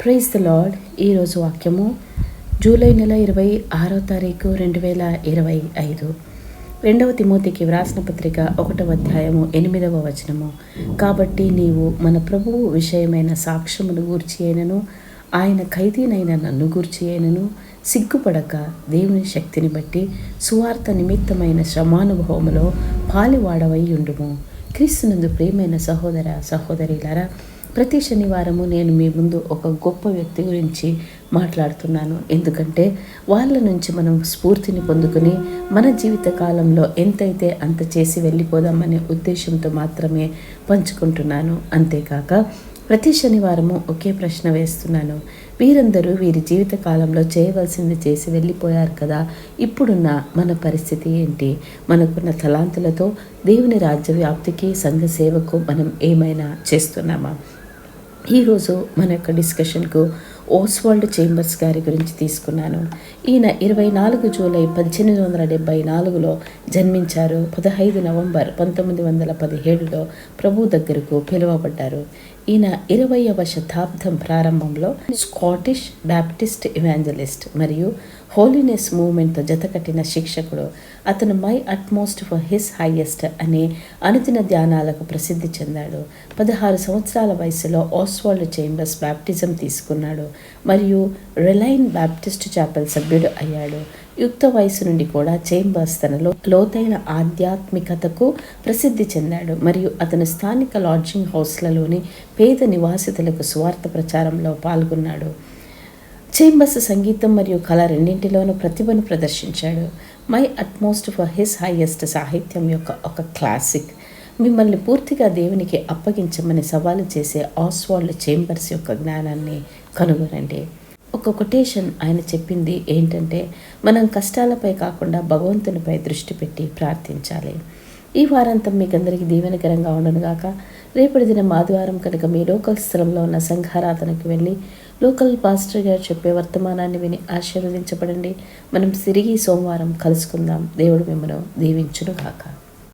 Praise the lord ఈరోజు వాక్యము July నెల ఇరవై ఆరో తారీఖు రెండు వేల ఇరవై ఐదు. రెండవ తిమోతికి వ్రాసిన పత్రిక ఒకటవ అధ్యాయము ఎనిమిదవ వచనము. కాబట్టి నీవు మన ప్రభువు విషయమైన సాక్ష్యమును గూర్చి అయినను ఆయన ఖైదీనైన నన్ను గూర్చి అయినను సిగ్గుపడక దేవుని శక్తిని బట్టి సువార్త నిమిత్తమైన శ్రమానుభవములో పాలివాడవై ఉండుము. క్రీస్తునందు ప్రియమైన సహోదర సహోదరిలారా ప్రతి శనివారము నేను మీ ముందు ఒక గొప్ప వ్యక్తి గురించి మాట్లాడుతున్నాను. ఎందుకంటే వాళ్ళ నుంచి మనం స్ఫూర్తిని పొందుకుని మన జీవిత కాలంలో ఎంతైతే అంత చేసి వెళ్ళిపోదామనే ఉద్దేశంతో మాత్రమే పంచుకుంటున్నాను. అంతేకాక ప్రతి శనివారము ఒకే ప్రశ్న వేస్తున్నాను. వీరందరూ వీరి జీవిత కాలంలో చేయవలసింది చేసి వెళ్ళిపోయారు కదా ఇప్పుడున్న మన పరిస్థితి ఏంటి? మనకున్న తలాంతులతో దేవుని రాజ్య వ్యాప్తికి సంఘ సేవకు మనం ఏమైనా చేస్తున్నామా? ఈరోజు మన యొక్క డిస్కషన్కు ఓస్వాల్డ్ చేంబర్స్ గారి గురించి తీసుకున్నాను. ఈయన ఇరవై నాలుగు జూలై పద్దెనిమిది వందల డెబ్బై నాలుగులో జన్మించారు. పదహైదు నవంబర్ పంతొమ్మిది వందల పదిహేడులో ప్రభు దగ్గరకు పిలువబడ్డారు. ఈయన ఇరవయవ శతాబ్దం ప్రారంభంలో స్కాటిష్ బ్యాప్టిస్ట్ ఇవాంజలిస్ట్ మరియు హోలీనెస్ మూవ్మెంట్తో జతకట్టిన శిక్షకుడు. అతను my utmost for his highest అనే అనుదిన ధ్యానాలకు ప్రసిద్ధి చెందాడు. పదహారు సంవత్సరాల వయసులో ఆస్వాల్డ్ చేంబర్స్ బ్యాప్టిజం తీసుకున్నాడు మరియు రిలైన్ బ్యాప్టిస్ట్ చాపెల్ సభ్యుడు అయ్యాడు. యుక్త వయసు నుండి కూడా చేంబర్స్ తనలో లోతైన ఆధ్యాత్మికతకు ప్రసిద్ధి చెందాడు. మరియు అతను స్థానిక లాడ్జింగ్ హౌస్లలోని పేద నివాసితులకు స్వార్థ ప్రచారంలో పాల్గొన్నాడు. చేంబర్స్ సంగీతం మరియు కళ రెండింటిలోనూ ప్రతిభను ప్రదర్శించాడు. My utmost for his highest సాహిత్యం యొక్క ఒక క్లాసిక్. మిమ్మల్ని పూర్తిగా దేవునికి అప్పగించమని సవాలు చేసే ఆస్వాల్డ్ చేంబర్స్ యొక్క జ్ఞానాన్ని కనుగొనండి. ఒక కొటేషన్ ఆయన చెప్పింది ఏంటంటే మనం కష్టాలపై కాకుండా భగవంతునిపై దృష్టి పెట్టి ప్రార్థించాలి. ఈ వారాంతం మీకు అందరికీ దీవెనకరంగా ఉండనుగాక రేపటి దినం ఆదివారం కనుక మీ లోకల్ స్థలంలో ఉన్న సంఘారాధనకు వెళ్ళి లోకల్ పాస్టర్ గారు చెప్పే వర్తమానాన్ని విని ఆశీర్వదించబడండి. మనం తిరిగి సోమవారం కలుసుకుందాం. దేవుడు మిమ్మల్ని దీవించును గాక.